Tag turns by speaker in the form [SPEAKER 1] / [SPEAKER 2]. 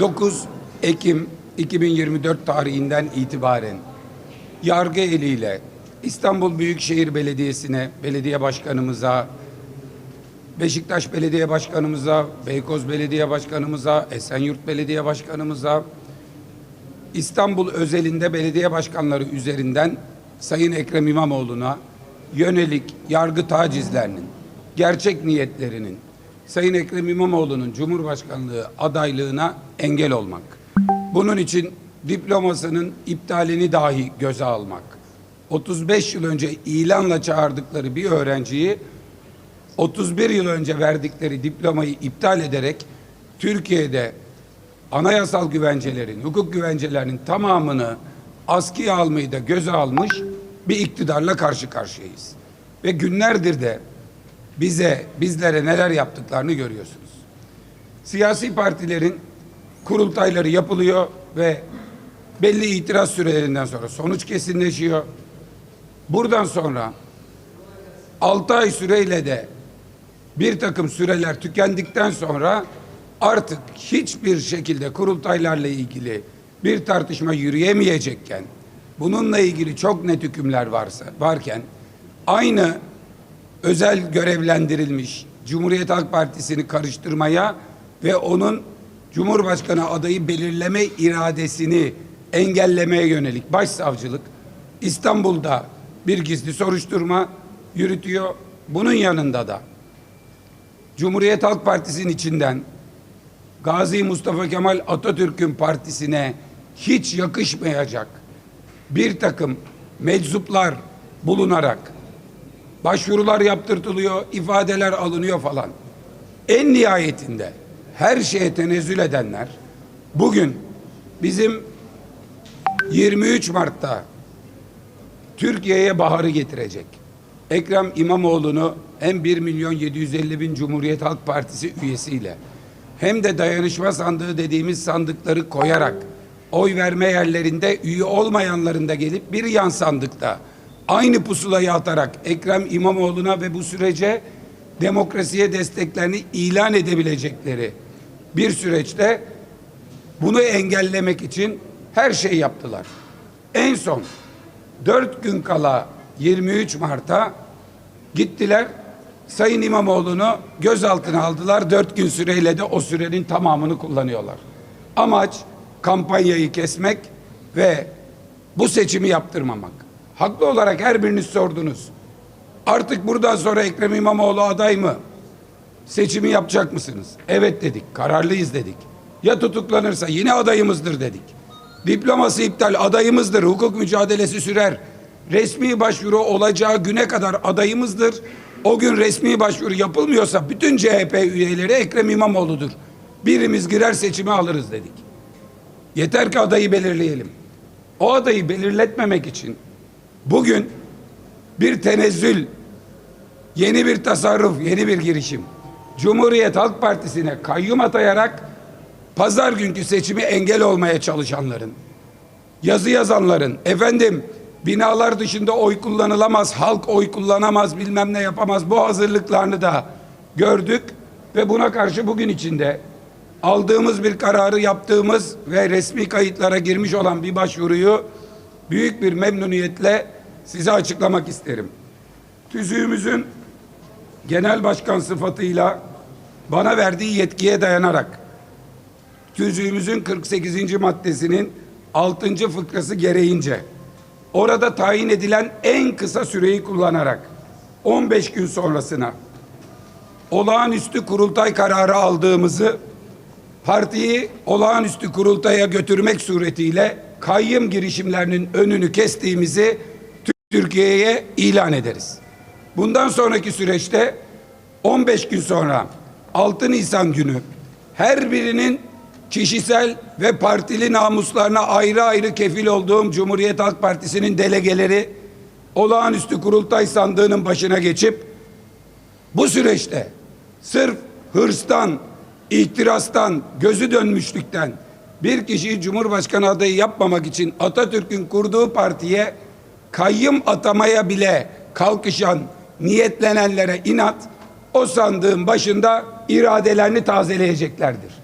[SPEAKER 1] 9 Ekim 2024 tarihinden itibaren yargı eliyle İstanbul Büyükşehir Belediyesi'ne, belediye başkanımıza, Beşiktaş Belediye Başkanımıza, Beykoz Belediye Başkanımıza, Esenyurt Belediye Başkanımıza, İstanbul özelinde belediye başkanları üzerinden Sayın Ekrem İmamoğlu'na yönelik yargı tacizlerinin, gerçek niyetlerinin, Sayın Ekrem İmamoğlu'nun Cumhurbaşkanlığı adaylığına engel olmak. Bunun için diplomasının iptalini dahi göze almak. 35 yıl önce ilanla çağırdıkları bir öğrenciyi 31 yıl önce verdikleri diplomayı iptal ederek Türkiye'de anayasal güvencelerin, hukuk güvencelerinin tamamını askıya almayı da göze almış bir iktidarla karşı karşıyayız. Ve günlerdir de bize, bizlere neler yaptıklarını görüyorsunuz. Siyasi partilerin kurultayları yapılıyor ve belli itiraz sürelerinden sonra sonuç kesinleşiyor. Buradan sonra 6 ay süreyle de bir takım süreler tükendikten sonra artık hiçbir şekilde kurultaylarla ilgili bir tartışma yürüyemeyecekken bununla ilgili çok net hükümler varsa varken aynı özel görevlendirilmiş Cumhuriyet Halk Partisi'ni karıştırmaya ve onun Cumhurbaşkanı adayı belirleme iradesini engellemeye yönelik başsavcılık İstanbul'da bir gizli soruşturma yürütüyor. Bunun yanında da Cumhuriyet Halk Partisi'nin içinden Gazi Mustafa Kemal Atatürk'ün partisine hiç yakışmayacak bir takım meczuplar bulunarak başvurular yaptırtılıyor, ifadeler alınıyor falan. En nihayetinde her şeye tenezzül edenler bugün bizim 23 Mart'ta Türkiye'ye baharı getirecek. Ekrem İmamoğlu'nu hem 1 milyon 750 bin Cumhuriyet Halk Partisi üyesiyle hem de dayanışma sandığı dediğimiz sandıkları koyarak oy verme yerlerinde üye olmayanların da gelip bir yan sandıkta aynı pusulayı atarak Ekrem İmamoğlu'na ve bu sürece demokrasiye desteklerini ilan edebilecekleri bir süreçte bunu engellemek için her şey yaptılar. En son dört gün kala 23 Mart'a gittiler. Sayın İmamoğlu'nu gözaltına aldılar. Dört gün süreyle de o sürenin tamamını kullanıyorlar. Amaç kampanyayı kesmek ve bu seçimi yaptırmamak. Haklı olarak her biriniz sordunuz. Artık buradan sonra Ekrem İmamoğlu aday mı? Seçimi yapacak mısınız? Evet dedik. Kararlıyız dedik. Ya tutuklanırsa yine adayımızdır dedik. Diploması iptal adayımızdır. Hukuk mücadelesi sürer. Resmi başvuru olacağı güne kadar adayımızdır. O gün resmi başvuru yapılmıyorsa bütün CHP üyeleri Ekrem İmamoğlu'dur. Birimiz girer seçimi alırız dedik. Yeter ki adayı belirleyelim. O adayı belirletmemek için bugün bir tenezzül, yeni bir tasarruf, yeni bir girişim. Cumhuriyet Halk Partisi'ne kayyum atayarak pazar günkü seçimi engel olmaya çalışanların, yazı yazanların, efendim binalar dışında oy kullanılamaz, halk oy kullanamaz, bilmem ne yapamaz bu hazırlıklarını da gördük ve buna karşı bugün içinde aldığımız bir kararı yaptığımız ve resmi kayıtlara girmiş olan bir başvuruyu büyük bir memnuniyetle size açıklamak isterim. Tüzüğümüzün genel başkan sıfatıyla bana verdiği yetkiye dayanarak tüzüğümüzün 48. maddesinin 6. fıkrası gereğince orada tayin edilen en kısa süreyi kullanarak 15 gün sonrasına olağanüstü kurultay kararı aldığımızı partiyi olağanüstü kurultaya götürmek suretiyle kayyım girişimlerinin önünü kestiğimizi Türkiye'ye ilan ederiz. Bundan sonraki süreçte 15 gün sonra 6 Nisan günü her birinin kişisel ve partili namuslarına ayrı ayrı kefil olduğum Cumhuriyet Halk Partisi'nin delegeleri olağanüstü kurultay sandığının başına geçip bu süreçte sırf hırstan, ihtirastan, gözü dönmüşlükten bir kişiyi Cumhurbaşkanı adayı yapmamak için Atatürk'ün kurduğu partiye kayyım atamaya bile kalkışan, niyetlenenlere inat o sandığın başında iradelerini tazeleyeceklerdir.